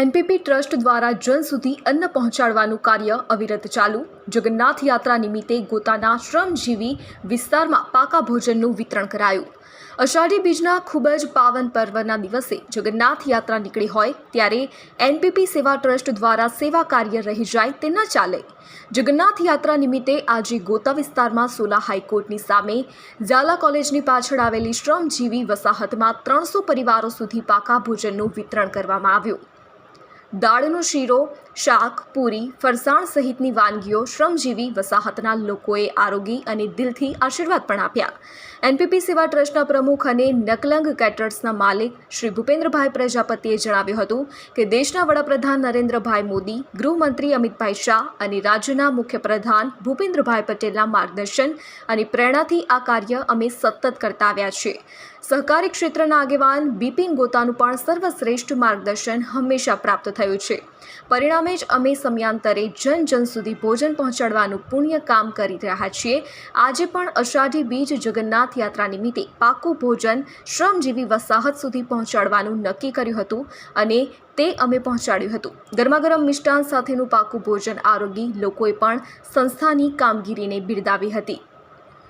NPP trust દ્વારા જન સુધી અન્ન પહોંચાડવાનું કાર્ય અવિરત ચાલુ. જગન્નાથ યાત્રા નિમિત્તે ગોતાના શ્રમજીવી વિસ્તારમાં પાકા ભોજનનું વિતરણ કરાયું. અષાઢી બીજના ખૂબ જ પાવન પર્વના દિવસે જગન્નાથ યાત્રા નીકળી હોય ત્યારે એનપીપી સેવા ટ્રસ્ટ દ્વારા સેવા કાર્ય રહી જાય તે ન ચાલે. જગન્નાથ યાત્રા નિમિત્તે આજે ગોતા વિસ્તારમાં સોલા હાઈકોર્ટની સામે ઝાલા કોલેજની પાછળ આવેલી શ્રમજીવી વસાહતમાં ત્રણસો પરિવારો સુધી પાકા ભોજનનું વિતરણ કરવામાં આવ્યું. દાળનો શીરો, શાક, પૂરી, ફરસાણ સહિતની વાનગીઓ શ્રમજીવી વસાહતના લોકોએ આરોગી અને દિલથી આશીર્વાદ પણ આપ્યા. એનપીપી સેવા ટ્રસ્ટના પ્રમુખ અને નકલંગ કેટર્સના માલિક શ્રી ભૂપેન્દ્રભાઈ પ્રજાપતિએ જણાવ્યું હતું કે દેશના વડાપ્રધાન નરેન્દ્રભાઈ મોદી, ગૃહમંત્રી અમિતભાઈ શાહ અને રાજ્યના મુખ્યપ્રધાન ભૂપેન્દ્રભાઈ પટેલના માર્ગદર્શન અને પ્રેરણાથી આ કાર્ય અમે સતત કરતા આવ્યા છીએ. સહકારી ક્ષેત્રના આગેવાન બિપિન ગોતાનું પણ સર્વશ્રેષ્ઠ માર્ગદર્શન હંમેશા પ્રાપ્ત થયું છે. પરિણામે જ અમે સમયાંતરે જન જન સુધી ભોજન પહોંચાડવાનું પુણ્ય કામ કરી રહ્યા છીએ. આજે પણ અષાઢી બીજ જગન્નાથ યાત્રા નિમિત્તે પાકું ભોજન, શ્રમજીવી વસાહત સુધી પહોંચાડવાનું નક્કી કર્યું હતું અને તે અમે પહોંચાડ્યું હતું. ગરમાગરમ મિષ્ટાન સાથેનું પાકું ભોજન આરોગી લોકોએ પણ સંસ્થાની કામગીરીને બિરદાવી હતી.